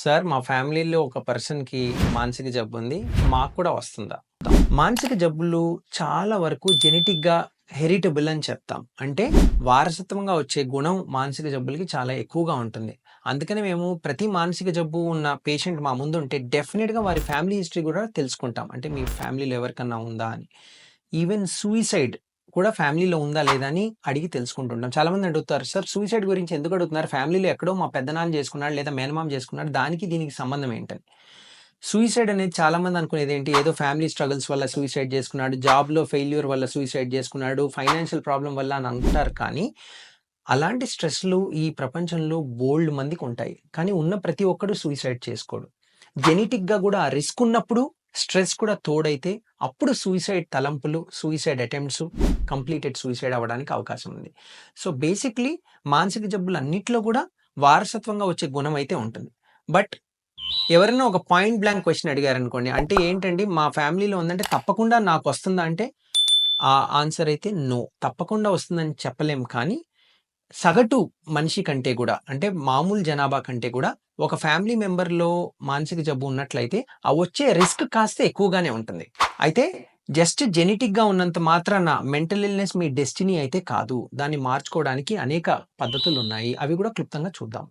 Sir మా ఫ్యామిలీలో ఒక పర్సన్‌కి మానసిక జబ్బు ఉంది. మాకు కూడా వస్తుందా? మానసిక జబ్బులు చాలా వరకు జెనెటిక్‌గా హెరిటబుల్ అని చెప్తాం. అంటే వారసత్వంగా వచ్చే గుణం మానసిక జబ్బులకి చాలా ఎక్కువగా ఉంటుంది. అందుకనే మేము ప్రతి మానసిక జబ్బు ఉన్న పేషెంట్ మా ముందు ఉంటే డెఫినెట్గా వారి ఫ్యామిలీ హిస్టరీ కూడా తెలుసుకుంటాం. అంటే మీ ఫ్యామిలీలో ఎవరికన్నా ఉందా అని. ఈవెన్ సూయిసైడ్ కూడా ఫ్యామిలీలో ఉందా లేదా అని అడిగి తెలుసుకుంటుంటాం. చాలామంది అడుగుతారు సార్ సూసైడ్ గురించి ఎందుకు అడుగుతున్నారు? ఫ్యామిలీలో ఎక్కడో మా పెద్దనాన్న చేసుకున్నాడు లేదా మేనమామ చేసుకున్నాడు. దానికి దీనికి సంబంధం ఏంటని. సూయిసైడ్ అనేది చాలామంది అనుకునేది ఏంటి ఏదో ఫ్యామిలీ స్ట్రగుల్స్ వల్ల సూయిసైడ్ చేసుకున్నాడు. జాబ్‌లో ఫెయిల్యూర్ వల్ల సూయిసైడ్ చేసుకున్నాడు. ఫైనాన్షియల్ ప్రాబ్లం వల్ల అని అంటారు కానీ అలాంటి స్ట్రెస్‌లు ఈ ప్రపంచంలో బోల్డ్ మందికి ఉంటాయి కానీ ఉన్న ప్రతి ఒక్కరు సూయిసైడ్ చేసుకోడు. జెనెటిక్‌గా కూడా ఆ రిస్క్ ఉన్నప్పుడు స్ట్రెస్ కూడా తోడైతే అప్పుడు సూయిసైడ్ తలంపులు, సూయిసైడ్ అటెంప్ట్స్, కంప్లీటెడ్ సూయిసైడ్ అవ్వడానికి అవకాశం ఉంది. సో బేసిక్‌లీ మానసిక జబ్బులు అన్నింటిలో కూడా వారసత్వంగా వచ్చే గుణం అయితే ఉంటుంది. బట్ ఎవరైనా ఒక పాయింట్ బ్లాంక్ క్వశ్చన్ అడిగారనుకోండి. అంటే ఏంటండి మా ఫ్యామిలీలో ఉందంటే తప్పకుండా నాకొస్తుందా అంటే ఆ ఆన్సర్ అయితే నో. తప్పకుండా వస్తుందని చెప్పలేం కానీ సగటు మనిషి కంటే కూడా అంటే మామూలు జనాభా కంటే కూడా ఒక ఫ్యామిలీ మెంబర్‌లో మానసిక జబ్బు ఉన్నట్లయితే ఆ వచ్చే రిస్క్ కాస్త ఎక్కువగానే ఉంటుంది. అయితే జస్ట్ జెనెటిక్‌గా ఉన్నంత మాత్రాన మెంటల్ ఇల్‌నెస్ మీ డెస్టినీ అయితే కాదు. దాన్ని మార్చుకోవడానికి అనేక పద్ధతులు ఉన్నాయి అవి కూడా క్లుప్తంగా చూద్దాం.